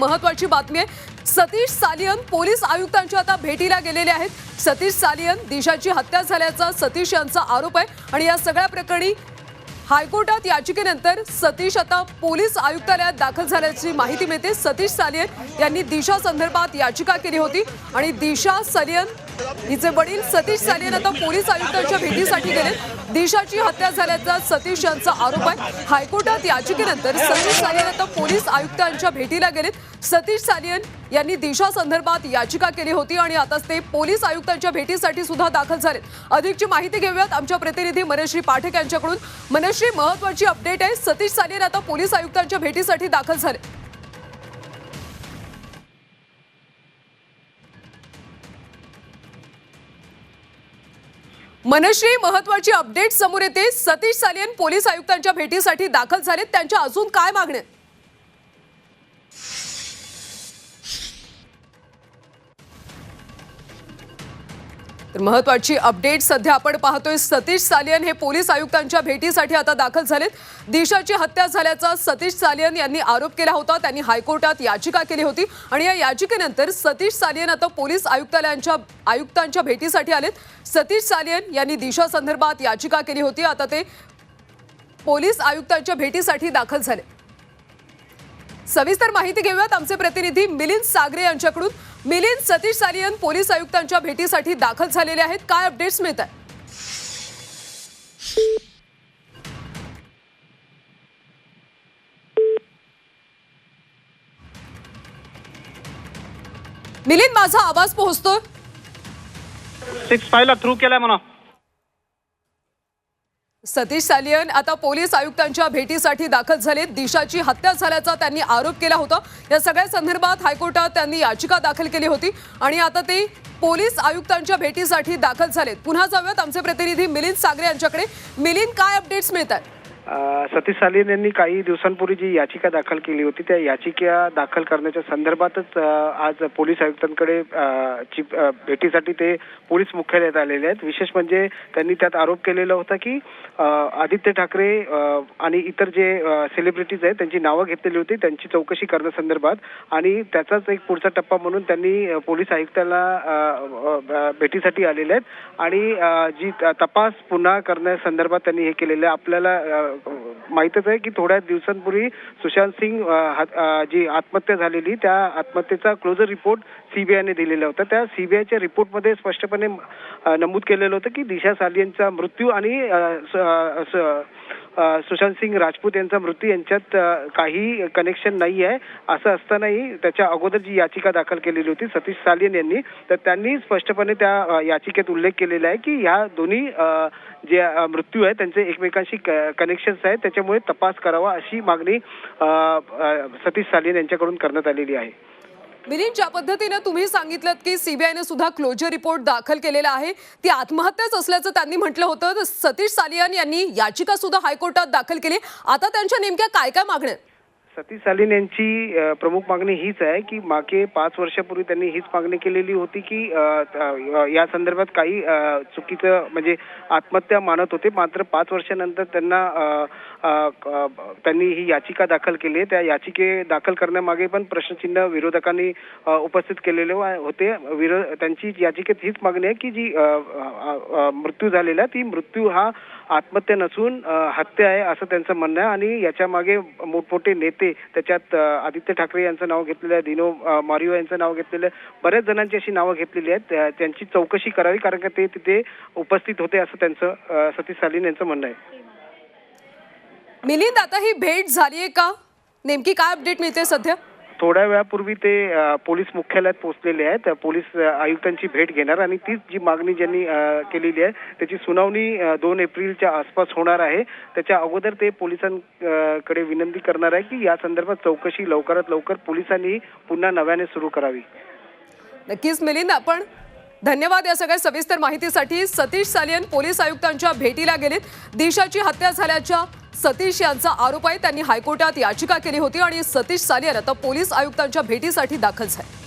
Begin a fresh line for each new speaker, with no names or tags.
महत्वाची बातमी आहे. सतीश सालियन पोलीस आयुक्तांच्या आता भेटीला गेलेले आहेत. सतीश सालियन दिशाची हत्या झाल्याचा सतीश यांचा आरोप आहे. आणि या सगळ्या प्रकरणी हायकोर्टात याचिकेनंतर सतीश आता पोलीस आयुक्तालयात दाखल झाल्याची माहिती मिळते. सतीश सालियन यांनी दिशा संदर्भात याचिका केली होती. आणि दिशा सालियन हिचे वडील सतीश सालियन आता पोलीस आयुक्तांच्या भेटीसाठी गेले दिशाची हत्या झाल्याचा सतीश यांचा आरोप आहे. हायकोर्टात याचिकेनंतर सतीश सालियन आता पोलीस आयुक्तांच्या भेटीला गेलेत. सतीश सालियन यांनी दिशा संदर्भात याचिका केली होती आणि आता ते पोलीस आयुक्तांच्या भेटीसाठी सुद्धा दाखल झालेत. अधिकची माहिती घेऊयात आमच्या प्रतिनिधी मनश्री पाठक यांच्याकडून. मनश्री महत्वाची अपडेट आहे. सतीश सालियन आता पोलीस आयुक्तांच्या भेटीसाठी दाखल झाले मनश्री महत्वाची अपडेट समोर येते. सतीश सालियन पोलीस आयुक्तांच्या भेटीसाठी दाखल झालेत. त्यांच्या अजून काय मागण्या? तर महत्वाची अपडेट सध्या आपण पाहतोय. सतीश सालियन हे पोलीस आयुक्तांच्या भेटीसाठी आता दाखल झालेत. दिशाची हत्या झाल्याचा सतीश सालियन यांनी आरोप केला होता. त्यांनी हायकोर्टात याचिका केली होती. आणि या याचिकेनंतर सतीश सालियन आता पोलीस आयुक्तालयांच्या आयुक्तांच्या भेटीसाठी आलेत. सतीश सालियन यांनी दिशा संदर्भात याचिका केली होती. आता ते पोलीस आयुक्तांच्या भेटीसाठी दाखल झाले. सविस्तर माहिती घेऊयात आमचे प्रतिनिधी मिलिंद सागरे यांच्याकडून. मिलिंद सतीश सालियन पोलीस आयुक्तांच्या भेटीसाठी दाखल झालेले आहेत. काय अपडेट्स मिळत आहे मिलिंद माझा आवाज पोहोचतोय.
सिक्स फायला थ्रू केलाय म्हणा.
सतीश सालियन आता पोलीस आयुक्तांच्या भेटीसाठी दाखल झाले दिशाची हत्या झाल्याचा त्यांनी आरोप केला होता. या सगळ्या संदर्भात हायकोर्टात त्यांनी याचिका दाखल केली होती आणि आता ते पोलीस आयुक्तांच्या भेटीसाठी दाखल झालेत. पुन्हा जाऊयात आमचे प्रतिनिधी मिलिंद सागरे यांच्याकडे. मिलिंद काय अपडेट्स मिळत आहेत
सतीश सालीन यांनी काही दिवसांपूर्वी जी याचिका दाखल केली होती त्या याचिका दाखल करण्याच्या संदर्भातच आज पोलीस आयुक्तांकडे भेटीसाठी ते पोलीस मुख्यालयात आलेले आहेत. विशेष म्हणजे त्यांनी त्यात आरोप केलेला होता की आदित्य ठाकरे आणि इतर जे सेलिब्रिटीज आहेत त्यांची नावं घेतलेली होती त्यांची चौकशी करण्यासंदर्भात आणि त्याचाच एक पुढचा टप्पा म्हणून त्यांनी पोलीस आयुक्ताला भेटीसाठी आलेले आहेत. आणि जी तपास पुन्हा करण्यासंदर्भात त्यांनी हे केलेलं आहे आपल्याला माहितच आहे की थोड्या दिवसांपूर्वी सुशांत सिंग जी आत्महत्या झालेली त्या आत्महत्येचा क्लोजर रिपोर्ट सीबीआयने दिलेला होता. त्या सीबीआयच्या रिपोर्टमध्ये स्पष्टपणे नमूद केलेलं होतं की दिशा सालियनचा मृत्यू आणि सुशांत सिंग राजपूत यांचा मृत्यू यांच्यात काही कनेक्शन नाही आहे असं असतानाही त्याच्या अगोदर जी याचिका दाखल केलेली होती सतीश सालियन यांनी तर त्यांनी स्पष्टपणे त्या याचिकेत उल्लेख केलेला आहे की ह्या दोन्ही अं, जे मृत्यू आहेत त्यांचे एकमेकांशी कनेक्शन्स आहेत. त्याच्यामुळे तपास करावा अशी मागणी सतीश सालियन यांच्याकडून करण्यात आलेली आहे.
मिलिंद ज्या पद्धतीने तुम्ही सांगितलं की सीबीआयनं सुद्धा क्लोजर रिपोर्ट दाखल केलेला आहे ती आत्महत्याच असल्याचं त्यांनी म्हटलं होतं. तर सतीश सालियान यांनी याचिका सुद्धा हायकोर्टात दाखल केली. आता त्यांच्या नेमक्या काय काय मागण्या आहेत?
सतीश सालिन यांची प्रमुख मागणी हीच आहे की मागे पाच वर्षापूर्वी त्यांनी हीच मागणी केलेली होती की अ, अ, या संदर्भात काही अ, चुकीचं म्हणजे आत्महत्या मानत होते. मात्र पाच वर्षानंतर त्यांना अ, त्यांनी ही याचिका दाखल केली आहे. त्या याचिके दाखल करण्यामागे पण प्रश्नचिन्ह विरोधकांनी उपस्थित केलेले होते. विरोध त्यांची याचिकेत हीच मागणी आहे की जी मृत्यू झालेला ती मृत्यू हा आत्महत्या नसून हत्या आहे असं त्यांचं म्हणणं आहे. आणि याच्या मागे मोठमोठे नेते त्याच्यात आदित्य ठाकरे यांचं नाव घेतलेलं आहे दिनो मारिओ यांचं नाव घेतलेलं आहे. बऱ्याच जणांची अशी नावं घेतलेली आहेत. त्या- त्यांची चौकशी करावी कारण का ते तिथे उपस्थित होते असं त्यांचं सतीश सालीन यांचं म्हणणं आहे.
मिलिंद आता ही भेट झालीये का? नेमकी काय अपडेट मिळते सध्या?
थोड्या वेळापूर्वी ते पोलीस मुख्यालयात पोहोचलेले आहेत. पोलीस आयुक्तांची भेट घेणार आणि तीच जी मागणी ज्यांनी केलेली आहे त्याची सुनावणी दोन एप्रिलच्या आसपास होणार आहे. त्याच्या अगोदर ते पोलिसांकडे विनंती करणार आहे की या संदर्भात चौकशी लवकरात लवकर पोलिसांनी पुन्हा नव्याने सुरू करावी.
नक्कीच मिलिंद आपण धन्यवाद या सगळ्या सविस्तर माहितीसाठी. सतीश सालियन पोलीस आयुक्तांच्या भेटीला गेलेत. दिशाची हत्या झाल्याच्या सतीश यांचा आरोप आहे त्यांनी हायकोर्टात याचिका केली होती आणि सतीश सालियन आता पोलीस आयुक्तांच्या भेटीसाठी दाखल झाले.